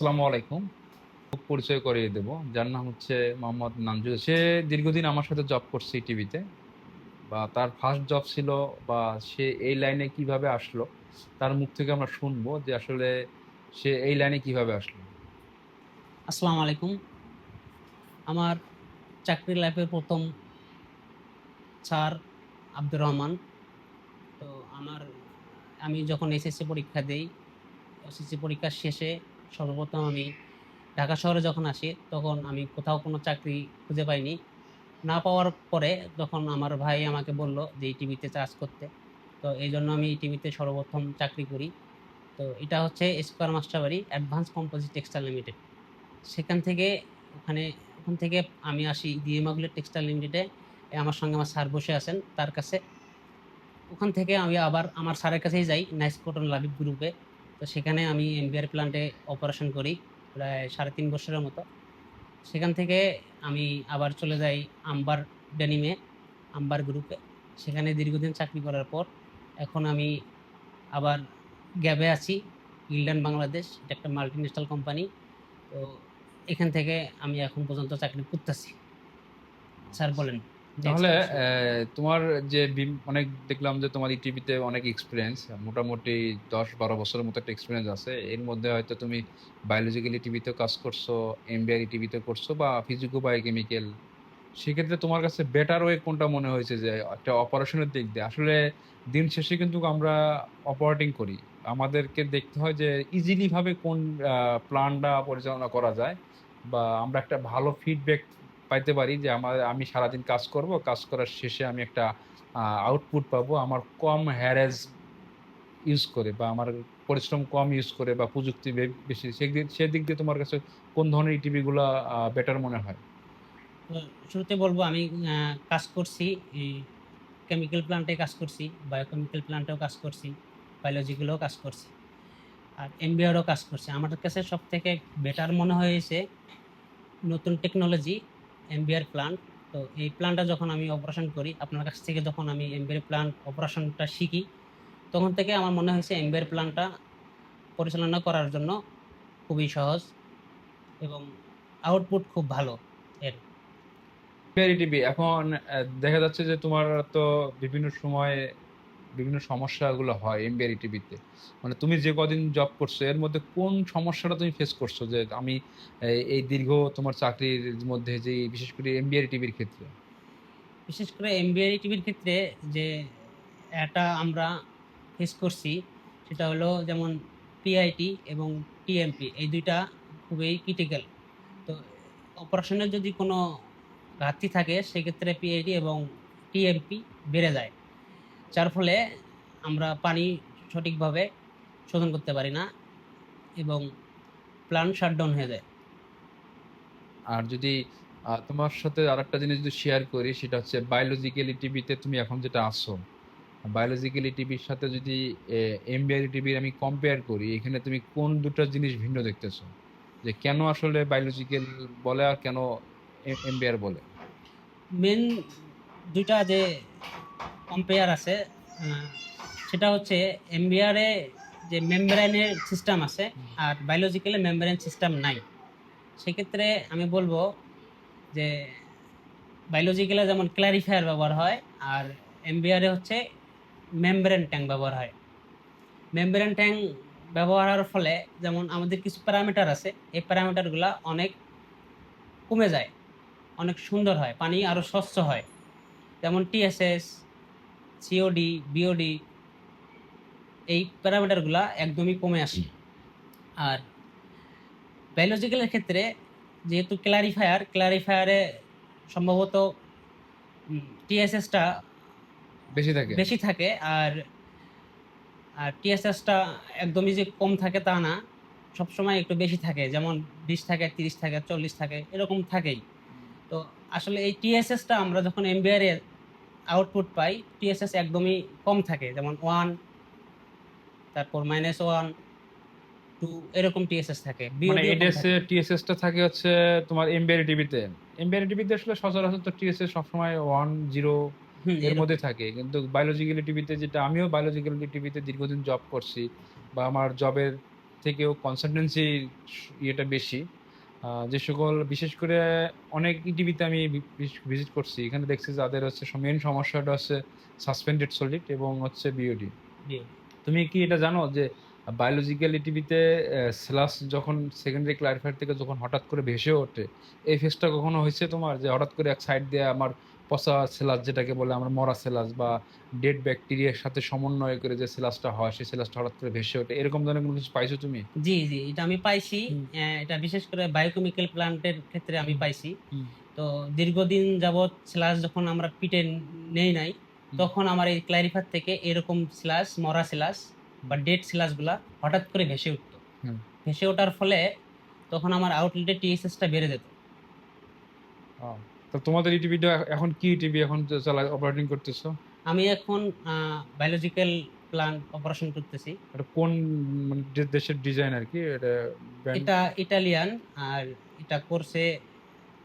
আসসালামু আলাইকুম। পরিচয় করিয়ে দেব। যার নাম হচ্ছে মোহাম্মদ নামজুল সে দীর্ঘদিন আমার সাথে জব করছে টিভিতে বা তার ফার্স্ট জব ছিল বা সে এই লাইনে কীভাবে আসলো, তার মুখ থেকে আমরা শুনব যে আসলে সে এই লাইনে কীভাবে আসলো। আসসালামু আলাইকুম। আমার চাকরি লাইফের প্রথম স্যার আব্দুর রহমান। তো আমার, আমি যখন এসএসসি পরীক্ষা দেই এসএসসি পরীক্ষার শেষে সর্বপ্রথম আমি ঢাকা শহরে যখন আসি, তখন আমি কোথাও কোনো চাকরি খুঁজে পাইনি। না পাওয়ার পরে তখন আমার ভাই আমাকে বলল যে টিভিতে চাষ করতে। তো এই জন্য আমি টিভিতে সর্বপ্রথম চাকরি করি। তো এটা হচ্ছে square Masterbari advance composite textile limited সেখান থেকে ওখানে, ওখান থেকে আমি আসি ডিএমাগুলের টেক্সটাইল লিমিটেডে আমার সঙ্গে আমার স্যার বসে আছেন তার কাছে। ওখান থেকে আমি আবার আমার স্যারের কাছেই যাই নাইস কটন লাভিক গ্রুপে তো সেখানে আমি এমবিআর প্ল্যান্টে অপারেশন করি প্রায় সাড়ে তিন বছরের মতো। সেখান থেকে আমি আবার চলে যাই আম্বার ডেনিমে আম্বার গ্রুপে সেখানে দীর্ঘদিন চাকরি করার পর এখন আমি আবার গ্যাবে আছি গিল্ডান বাংলাদেশ এটা একটা মাল্টি ন্যাশনাল কোম্পানি তো এখান থেকে আমি এখন পর্যন্ত চাকরি করতেছি। স্যার বলেন। তাহলে তোমার যে অনেক দেখলাম যে তোমার টিভিতে অনেক এক্সপিরিয়েন্স মোটামুটি দশ বারো বছরের মতো একটা এক্সপিরিয়েন্স আছে। এর মধ্যে হয়তো তুমি বায়োলজিক্যালি টিভিতেও কাজ করছ এমবিআই টিভিতে করছ বা ফিজিকো বায়োকেমিক্যাল সেক্ষেত্রে তোমার কাছে বেটার ওয়ে কোনটা মনে হয়েছে যে একটা অপারেশনের দিক দিয়ে? আসলে দিন শেষে কিন্তু আমরা অপারেটিং করি। আমাদেরকে দেখতে হয় যে ইজিলি ভাবে কোন প্ল্যানটা পরিচালনা করা যায় বা আমরা একটা ভালো ফিডব্যাক পাইতে পারি যে আমার, আমি সারাদিন কাজ করব, কাজ করার শেষে আমি একটা আউটপুট পাবো আমার কম হ্যারেজ ইউজ করে বা আমার পরিশ্রম কম ইউজ করে বা প্রযুক্তি বেশি। সেদিক সেদিক দিয়ে তোমার কাছে কোন ধরনের টিভিগুলো বেটার মনে হয়? শুরুতে বলব আমি কাজ করছি কেমিক্যাল প্ল্যান্টে কাজ করছি বায়োকেমিক্যাল প্ল্যান্টেও কাজ করছি বায়োলজিক্যালেও কাজ করছি, আর এমবিআরও কাজ করছি। আমার কাছে সব থেকে বেটার মনে হয়েছে নতুন টেকনোলজি এমবিআর প্ল্যান্ট তো এই প্ল্যান্টটা যখন আমি অপারেশন করি, আপনার কাছ থেকে যখন আমি এমবিআর প্ল্যান্ট অপারেশনটা শিখি, তখন থেকে আমার মনে হয়েছে এমবিআর প্ল্যান্টটা পরিচালনা করার জন্য খুবই সহজ এবং আউটপুট খুব ভালো এর। টিভি এখন দেখা যাচ্ছে যে তোমার তো বিভিন্ন সময়ে বিভিন্ন সমস্যাগুলো হয় এমবিআর টিভিতে মানে তুমি যে কদিন জব করছ, এর মধ্যে কোন সমস্যাটা তুমি ফেস করছ? যে আমি এই- দীর্ঘ তোমার চাকরির মধ্যে যে বিশেষ করে এমবিআর টিভির ক্ষেত্রে। বিশেষ করে এমবিআই টিভির ক্ষেত্রে যে এটা আমরা ফেস করছি, সেটা হলো যেমন পিআইটি এবং টিএমপি এই দুইটা খুবই ক্রিটিক্যাল তো অপারেশনের যদি কোনো ঘাটতি থাকে, সেক্ষেত্রে পিআইটি এবং টিএমপি বেড়ে যায়। যার ফলে আমরা পানি সঠিকভাবে শোধন করতে পারি না এবং প্ল্যান্ট শাটডাউন হয়ে যায়। আর যদি তোমার সাথে আরেকটা জিনিস যদি শেয়ার করি সেটা হচ্ছে বায়োলজিক্যালি টিভিতে তুমি এখন যেটা আসছো বায়োলজিক্যালি টিভির সাথে যদি এমবিআর টিভির আমি কম্পেয়ার করি এখানে তুমি কোন দুটো জিনিস ভিন্ন দেখতেছো? যে কেন আসলে বায়োলজিক্যাল বলে আর কেন এমবিআর বলে? মেন দুইটা যে কম্পেয়ার আছে সেটা হচ্ছে এমবিআরে যে মেমব্রেনের সিস্টেম আছে আর বায়োলজিক্যালে মেমব্রেন সিস্টেম নাই। সেক্ষেত্রে আমি বলব যে বায়োলজিক্যালে যেমন ক্ল্যারিফায়ার ব্যবহার হয় আর এমবিআরে হচ্ছে মেমব্রেন ট্যাঙ্ক ব্যবহার হয়। মেমব্রেন ট্যাঙ্ক ব্যবহারের ফলে যেমন আমাদের কিছু প্যারামিটার আছে, এই প্যারামিটারগুলো অনেক কমে যায়, অনেক সুন্দর হয়, পানি আরও স্বচ্ছ হয়। যেমন টিএসএস সিওডি বিওডি এই প্যারামিটারগুলো একদমই কমে আসে। আর বায়োলজিক্যালের ক্ষেত্রে যেহেতু ক্লারিফায়ার ক্লারিফায়ারে সম্ভবত টিএসএসটা বেশি থাকে। বেশি থাকে আর আর টিএসএসটা একদমই যে কম থাকে তা না সবসময় একটু বেশি থাকে। যেমন বিশ থাকে তিরিশ থাকে চল্লিশ থাকে এরকম থাকেই। তো আসলে এই টিএসএসটা আমরা যখন এমবিআর আউটপুট পাই টিএসএস একদমই কম থাকে যেমন ওয়ান তারপর মাইনাস ওয়ান টু এরকম টিএসএস থাকে মানে কম এডিএস থাকে। টিএসএসটা থাকে হচ্ছে তোমার এমবিআর টিভিতে এমবিআর টিভিতে আসলে সচরাচর তো টিএসএস সবসময় ওয়ান জিরো এর মধ্যে থাকে। কিন্তু বায়োলজিক্যালি টিভিতে যেটা আমিও বায়োলজিক্যালি টিভিতে দীর্ঘদিন জব করছি বা আমার জবের থেকেও কনসালটেন্সি ইয়েটা বেশি। যে সকল বিশেষ করে অনেক ইটিভিতে আমি ভিজিট করছি। এখানে দেখছি যাদের হচ্ছে মেন সমস্যাটা হচ্ছে সাসপেন্ডেড সলিড এবং হচ্ছে বিওডি। তুমি কি এটা জানো যে বায়োলজিক্যাল ইটিভিতে স্লাস যখন সেকেন্ডারি ক্লারিফায়ার থেকে যখন হঠাৎ করে ভেসে ওঠে এই ফেসটা কখনো হয়েছে তোমার? যে হঠাৎ করে এক সাইড দিয়ে আমার পচা সেলাস যেটাকে বলে আমরা মরা সেলাস বা ডেড ব্যাকটেরিয়ার সাথে সমন্বয় করে যে সেলাসটা হয় সেই সেলাসটা হঠাৎ করে ভেসে ওঠে। এরকম ধরনের কোনো কিছু পাইছো তুমি? জি জি এটা আমি পাইছি। এটা বিশেষ করে বায়োকেমিক্যাল প্ল্যান্টের ক্ষেত্রে আমি পাইছি। তো দীর্ঘদিন যাবৎ স্ল্যাশ যখন আমরা পিটে নেই নাই তখন আমার এই ক্লারিফার থেকে এরকম স্ল্যাশ মরা স্ল্যাশ বা ডেড স্ল্যাশগুলা হঠাৎ করে ভেসে উঠতো। ভেসে ওঠার ফলে তখন আমার আউটলেটে টিএসএসটা বেড়ে যেত। তো তোমাদের ইটিভিটা এখন কি ইটিভি এখন চালা অপারেটিং করতেছো? আমি এখন বায়োলজিক্যাল প্ল্যান্ট অপারেশন করতেছি। এটা কোন মানে দেশের ডিজাইন আর কি? এটা এটা ইটালিয়ান আর এটা করছে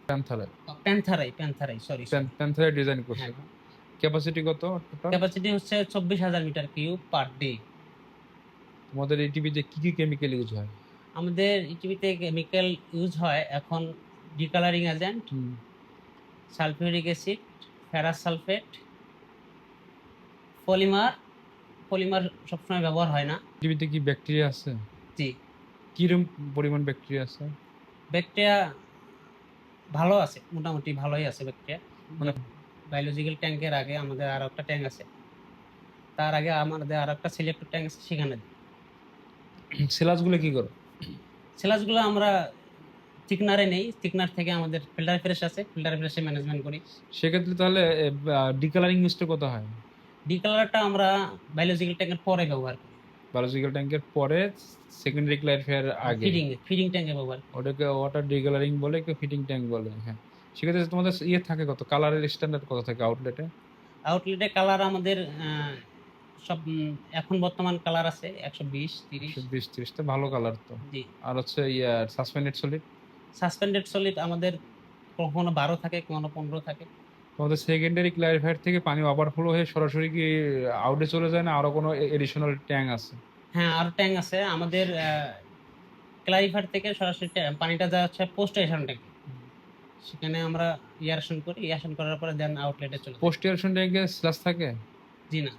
প্যান্থালে প্যান্থারাই প্যান্থারাই সরি প্যান্থারাই ডিজাইন করছে। ক্যাপাসিটি কত ক্যাপাসিটি হচ্ছে চব্বিশ হাজার মিটার কিউব পার ডে তোমাদের ইটিভিতে কি কি কেমিক্যাল ইউজ হয়? আমাদের ইটিভিতে কেমিক্যাল ইউজ হয় এখন decolouring agent sulphuric acid ferrous sulphate polymer polymer সবসময় ব্যবহার হয় না। ইটিভিতে কি ব্যাকটেরিয়া আছে? জি। কিরম পরিমাণ ব্যাকটেরিয়া আছে? ব্যাকটেরিয়া ভালো আছে মোটামুটি ভালোই আছে ব্যাকটেরিয়া। মানে বায়োলজিক্যাল ট্যাঙ্কের আগে আমাদের আর একটা ট্যাঙ্ক আছে। তার আগে আমাদের আর একটা সিলেক্টেড ট্যাঙ্ক আছে সেখানে। সেলাসগুলো কি করো? সেলাসগুলো আমরা থিকনারে নেই থিকনার থেকে আমাদের ফিল্টার ফ্রেশ আছে ফিল্টার ফ্রেশে ম্যানেজমেন্ট করি। সেক্ষেত্রে তাহলে ডিকালারিং ইউজটা কত হয়? ডিকালারটা আমরা বায়োলজিক্যাল ট্যাঙ্কের পরে ব্যবহার করি। বায়োলজিক্যাল ট্যাঙ্কের পরে সেকেন্ডারি ক্লারিফায়ার আগে। ফিডিং ফিডিং ট্যাঙ্কে ব্যবহার ওটাকে ওয়াটার ডিকালারিং বলে কেউ ফিটিং ট্যাঙ্ক বলে হ্যাঁ। সেক্ষেত্রে তোমাদের ইয়ে থাকে কত? কালারের স্ট্যান্ডার্ড কত থাকে আউটলেটে আউটলেটে কালার আমাদের সব এখন বর্তমান কালার আছে একশো বিশ তিরিশ। বিশ ত্রিশটা ভালো কালার তো। জি। আর হচ্ছে ইয়ে সাসপেন্ডেড সলিড সাসপেন্ডেড সলিড আমাদের কখনো বারো থাকে কখনো পনেরো থাকে। তোমাদের সেকেন্ডারি ক্লারিফায়ার থেকে পানি ওভারফ্লো হয়ে সরাসরি কি আউটে চলে যায় না? আরও কোনো এডিশনাল ট্যাঙ্ক আছে? হ্যাঁ আরও ট্যাঙ্ক আছে। আমাদের ক্লারিফার থেকে সরাসরি পানিটা যা হচ্ছে পোস্ট স্টেশন ট্যাঙ্কে সেখানে আমরা ইয়ারেশন করি। ইয়ারেশন করার পরে দেন আউটলেটে চলে পোস্ট ইয়ারেশন ট্যাঙ্কে স্ল্যাশ থাকে? জি না।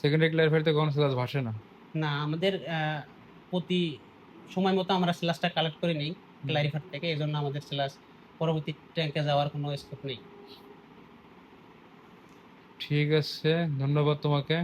সেকেন্ডারি ক্লারিফায়ার থেকে কোনো স্ল্যাশ ভাসে না? না আমাদের প্রতি সময় মতো আমরা স্ল্যাশটা কালেক্ট করে নিই। ক্লারিফার থেকে এই জন্য আমাদের স্ল্যাশ পরবর্তী ট্যাঙ্কে যাওয়ার কোনো স্কোপ নেই। ঠিক আছে ধন্যবাদ তোমাকে।